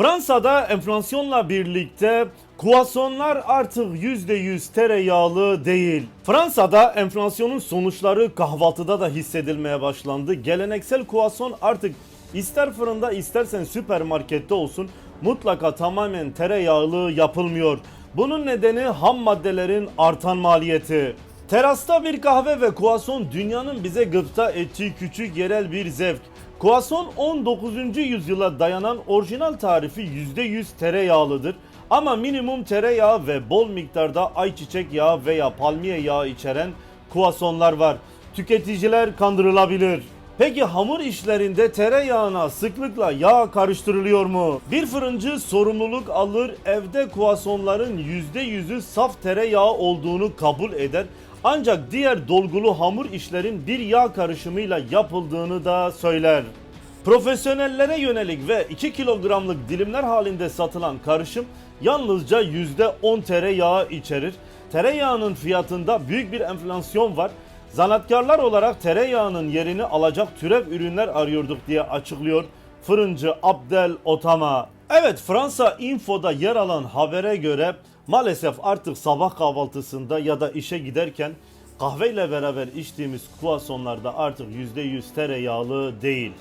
Fransa'da enflasyonla birlikte kuasonlar artık %100 tereyağlı değil. Fransa'da enflasyonun sonuçları kahvaltıda da hissedilmeye başlandı. Geleneksel kuason artık ister fırında istersen süpermarkette olsun mutlaka tamamen tereyağlı yapılmıyor. Bunun nedeni ham maddelerin artan maliyeti. Terasta bir kahve ve kuason dünyanın bize gıpta ettiği küçük yerel bir zevk. Kuason 19. yüzyıla dayanan orijinal tarifi %100 tereyağlıdır. Ama minimum tereyağı ve bol miktarda ayçiçek yağı veya palmiye yağı içeren kuasonlar var. Tüketiciler kandırılabilir. Peki hamur işlerinde tereyağına sıklıkla yağ karıştırılıyor mu? Bir fırıncı sorumluluk alır, evde kuasonların %100'ü saf tereyağı olduğunu kabul eder. Ancak diğer dolgulu hamur işlerin bir yağ karışımıyla yapıldığını da söyler. Profesyonellere yönelik ve 2 kilogramlık dilimler halinde satılan karışım yalnızca %10 tereyağı içerir. Tereyağının fiyatında büyük bir enflasyon var. Zanatkarlar olarak tereyağının yerini alacak türev ürünler arıyorduk diye açıklıyor fırıncı Abdel Otama. Evet Fransa Info'da yer alan habere göre maalesef artık sabah kahvaltısında ya da işe giderken kahveyle beraber içtiğimiz kuasonlarda artık %100 tereyağlı değil.